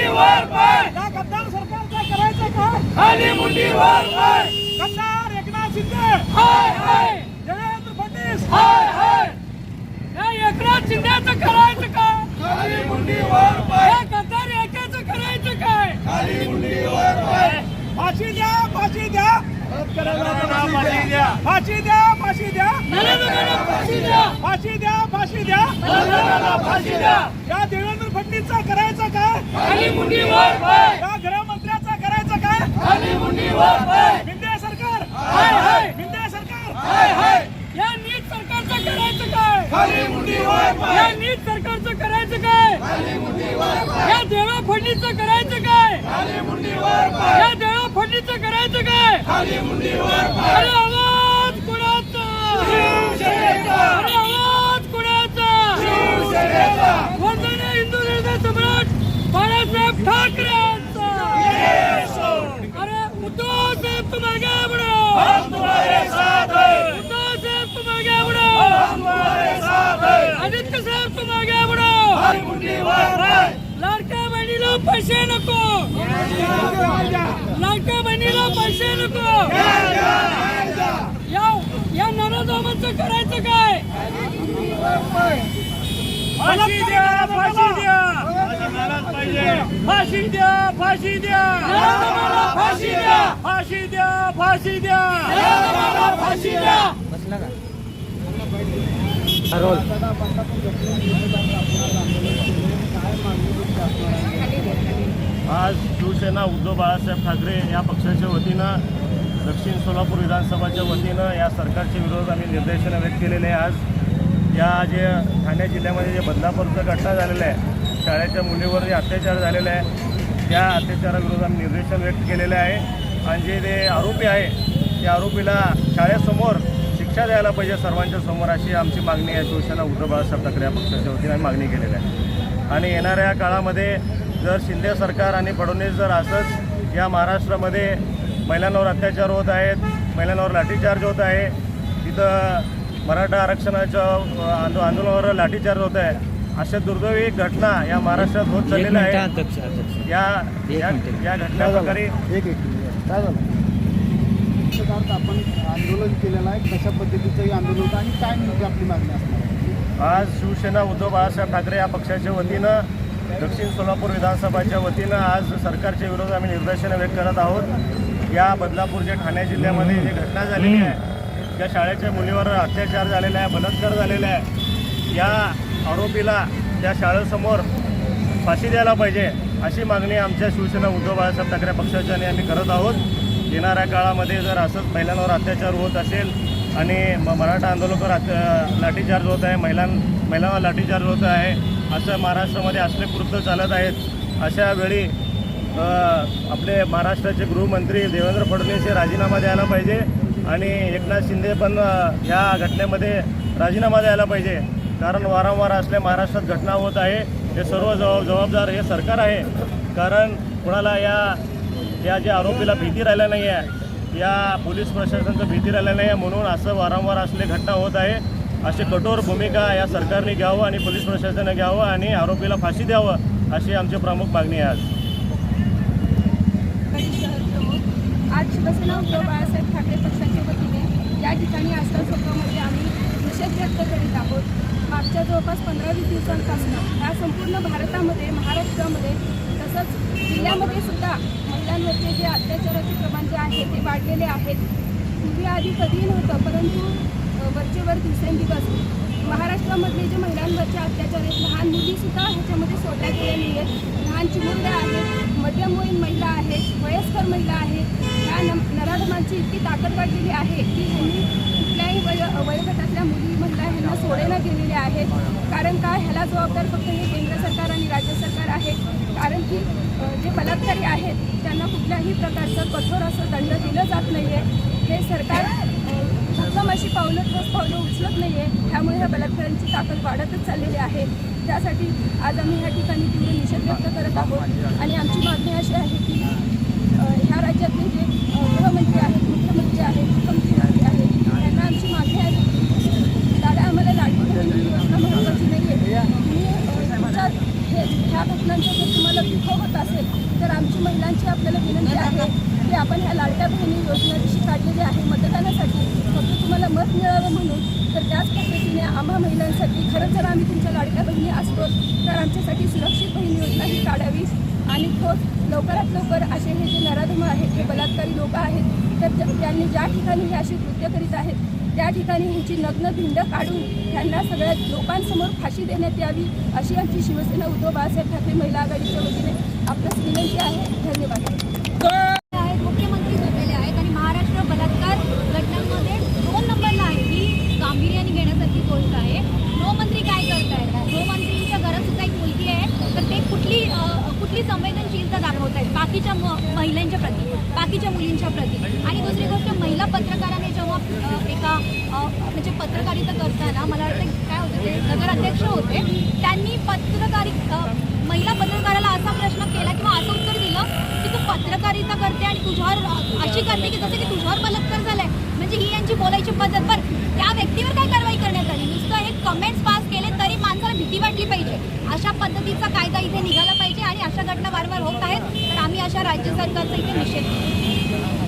मुंडीवर पाय या गद्दार सरकारचं करायचं का? खाली मुंडीवर पाय गद्दार एकनाथ शिंदे हाय हाय देवेंद्र फडणवीस हाय हाय या एकनाथ शिंदेचं करायचं का खाली मुंडीवर पाय या गद्दार एकाचं करायचं काय खाली मुंडीवर पाय फाशी द्या फाशी द्या फाशी द्या फाशी द्या. फाशी द्या फाशी द्या. फाशी द्या फाशी द्या या देवेंद्र फडणवीसचा करायचा काय? या गृहमंत्र्याचा करायचा काय? बिंदे सरकार. बिंदे सरकार. या नीट सरकारचं करायचं काय? या नीट सरकारचं करायचं काय? या देवा फडणीचं करायचं काय? या करायचं काय? खाली मुंडीवर अरे आवाज कुणाचा? अरे आवाज कुणाचा? वंदने हिंदू निर्णय सम्राट बाळासाहेब ठाकरे अरे उद्धव साहेब तुम्हाला बडो उद्धव साहेब तुम्हाला बडो आदित्य साहेब तुम्हाला बडो लाडक्या बहिणीला पैसे नको. नको या या नराधमांचं करायचं काय? फाशी द्या फाशी द्या! फाशी द्या फाशी द्या! फाशी द्या! फाशी द्या फाशी द्या! फाशी द्या! आज शिवसेना उद्धव बाळासाहेब ठाकरे या पक्षाच्या वतीनं दक्षिण सोलापूर विधानसभाच्या वतीनं या सरकारच्या विरोधात आम्ही निर्देशन व्यक्त केलेले आहे. आज या जे ठाणे जिल्ह्यामध्ये जे बदलापूरचं घटना झालेलं आहे शाळेच्या मुलीवर जे अत्याचार झालेला आहे त्या अत्याचाराविरोधात आम्ही निर्देशन व्यक्त केलेले आहे. आणि जे ते आरोपी आहे त्या आरोपीला शाळेसमोर शिक्षा द्यायला पाहिजे सर्वांच्या समोर अशी आमची मागणी आहे. शिवसेना उद्धव बाळासाहेब ठाकरे या पक्षाच्या वतीनं आम्ही मागणी केलेली आहे. आणि येणाऱ्या काळामध्ये जर शिंदे सरकार आणि फडणवीस जर असंच या महाराष्ट्रामध्ये महिलांवर अत्याचार होत आहेत महिलांवर लाठीचार्ज होत आहे तिथं मराठा आरक्षणाच्या आंदो आंदोलनावर लाठीचार्ज होत आहे अशा दुर्दैवी घटना या महाराष्ट्रात होत चाललेल्या आहेत. या या या घटना प्रकारे पत्रकारात आपण आंदोलन केलेलं आहे कशा पद्धतीचं हे आंदोलन होतं आणि काय नेमकी आपली मागणी असणार? आज शिवसेना उद्धव बाळासाहेब ठाकरे या पक्षाच्या वतीनं दक्षिण सोलापूर विधानसभाच्या वतीनं आज सरकारच्या विरोधात आम्ही निर्देशन व्यक्त करत आहोत. या बदलापूरच्या ठाणे जिल्ह्यामध्ये जी घटना झालेली आहे त्या शाळेच्या मुलीवर अत्याचार झालेला आहे बलात्कार झालेला आहे या आरोपीला त्या शाळेसमोर फाशी द्यायला पाहिजे अशी मागणी आमच्या शिवसेना उद्धव बाळासाहेब ठाकरे पक्षाच्या आम्ही करत आहोत. येणाऱ्या काळामध्ये जर असंच महिलांवर अत्याचार होत असेल आणि म मराठा आंदोलकावर लाठीचार्ज होत आहे. महिलां महिलांवर लाठीचार्ज होत आहे. असं महाराष्ट्रामध्ये असले कृत्य चालत आहेत. अशा वेळी आपले महाराष्ट्राचे गृहमंत्री देवेंद्र फडणवीस हे राजीनामा द्यायला पाहिजे आणि एकनाथ शिंदे पण या ह्या घटनेमध्ये राजीनामा द्यायला पाहिजे. कारण वारंवार असल्या महाराष्ट्रात घटना होत आहे. हे सर्व जबाब जबाबदार हे सरकार आहे. कारण कुणाला या या ज्या आरोपीला भीती राहिल्या नाही आहे या पोलीस प्रशासनाचं भीती राहिलं नाही म्हणून असं वारंवार असले घटना होत आहे. अशी कठोर भूमिका या सरकारने घ्यावं आणि पोलीस प्रशासनाने घ्यावं आणि आरोपीला फाशी द्यावं अशी आमची प्रमुख मागणी आहे आज. आज शिवसेना उद्धव बाळासाहेब ठाकरे पक्षाच्या वतीने. या ठिकाणी आस्था चौकामध्ये आम्ही निषेध व्यक्त करीत आहोत. मागच्या जवळपास पंधरा वीस दिवसांपासून या संपूर्ण भारतामध्ये महाराष्ट्रामध्ये तसंच जिल्ह्यामध्ये सुद्धा महिलांवरचे जे अत्याचाराचे प्रमाण जे आहे ते वाढलेले आहेत. पूर्वी आधी कधीही नव्हतं परंतु वरचेवर दिवसेंदिवस महाराष्ट्रामधले जे महिलांवरचे अत्याचार आहेत लहान मुलीसुद्धा ह्याच्यामध्ये सोडल्या गेल्या नाही आहेत लहान चिमुरड्या आहेत मध्यमवयीन महिला आहेत वयस्कर महिला आहेत ह्या नराधमांची इतकी ताकद वाढलेली आहे की ह्यांनी कुठल्याही वय वयोगटातल्या मुली महिला ह्यांना सोडायला गेलेल्या आहेत. कारण का ह्याला जबाबदार फक्त हे केंद्र सरकार आणि राज्य सरकार आहे कारण की जे बलात्कारी आहेत त्यांना कुठल्याही प्रकारचं कठोर असं दंड दिलं जात नाही आहे हे सरकार भक्कम अशी पावलं ठोस पावलं उचलत नाही आहे त्यामुळे ह्या बलात्कारांची ताकद वाढतच चाललेली आहे. त्यासाठी आज आम्ही ह्या ठिकाणी तीव्र निषेध व्यक्त करत आहोत. आणि आमची मागणी अशी आहे की ह्या राज्यातले जे अ, गृहमंत्री आहेत मुख्यमंत्री आहेत मुख्यमंत्री आहेत त्यांना आमची मागणी आहे की दादा आम्हाला लाडकी बहीण योजना महत्त्वाची नाही आहे आमच्या हे ह्या घटनांचं जर तुम्हाला दुःख होत असेल तर आमची महिलांची आपल्याला विनंती आहे की आपण ह्या लाडक्या बहिणी योजना जशी काढलेली आहे. मतदानासाठी फक्त तुम्हाला मत मिळावं म्हणून तर त्याच पद्धतीने आम्हा महिलांसाठी खरंच जर आम्ही तुमच्या लाडक्या बहिणी असतो. तर आमच्यासाठी सुरक्षित बहीण योजना ही काढावी. आणि ठोस लवकरात लवकर असे हे जे नराधम आहेत हे बलात्कारी लोक आहेत तर त्यांनी ज्या ठिकाणी हे अशी कृत्य करीत आहेत त्या ठिकाणी ह्यांची नग्न भिंड काढून त्यांना सगळ्या लोकांसमोर फाशी देण्यात यावी अशी आमची शिवसेना उद्धव बाळासाहेब ठाकरे महिला आघाडीच्या वतीने आपल्यास विनंती आहे. धन्यवाद आहेत मुख्यमंत्री झोपलेले आहेत आणि महाराष्ट्र बलात्कार घटनांमध्ये दोन नंबरला आहे ही गांभीर्याने घेण्यासारखी गोष्ट आहे गृहमंत्री काय करत आहेत गृहमंत्रींच्या घरात सुद्धा एक मुलगी आहे तर ते कुठली अ, कुठली संवेदनशीलता दाखवत आहेत बाकीच्या म- महिलांच्या प्रती बाकीच्या प्रती. आणि दुसरी गोष्ट महिला पत्रकाराने जेव्हा एका म्हणजे पत्रकारिता करताना मला वाटतं काय होतं ते नगराध्यक्ष होते त्यांनी पत्रकारी महिला पत्रकाराला असा प्रश्न केला किंवा असं उत्तर दिलं की तू पत्रकारिता करते आणि तुझ्यावर अशी करते की जसं की तुझ्यावर बलात्कार झालाय. म्हणजे ही यांची बोलायची पद्धत. पण त्या व्यक्तीवर काय कारवाई करण्यात आली? नुसतं हे कमेंट्स पास केले भीती वाटली पाहिजे. अशा पद्धतीचा कायदा इथे निघाला पाहिजे आणि अशा घटना वारंवार होत आहेत. तर आम्ही अशा राज्य सरकारचा इथे निषेध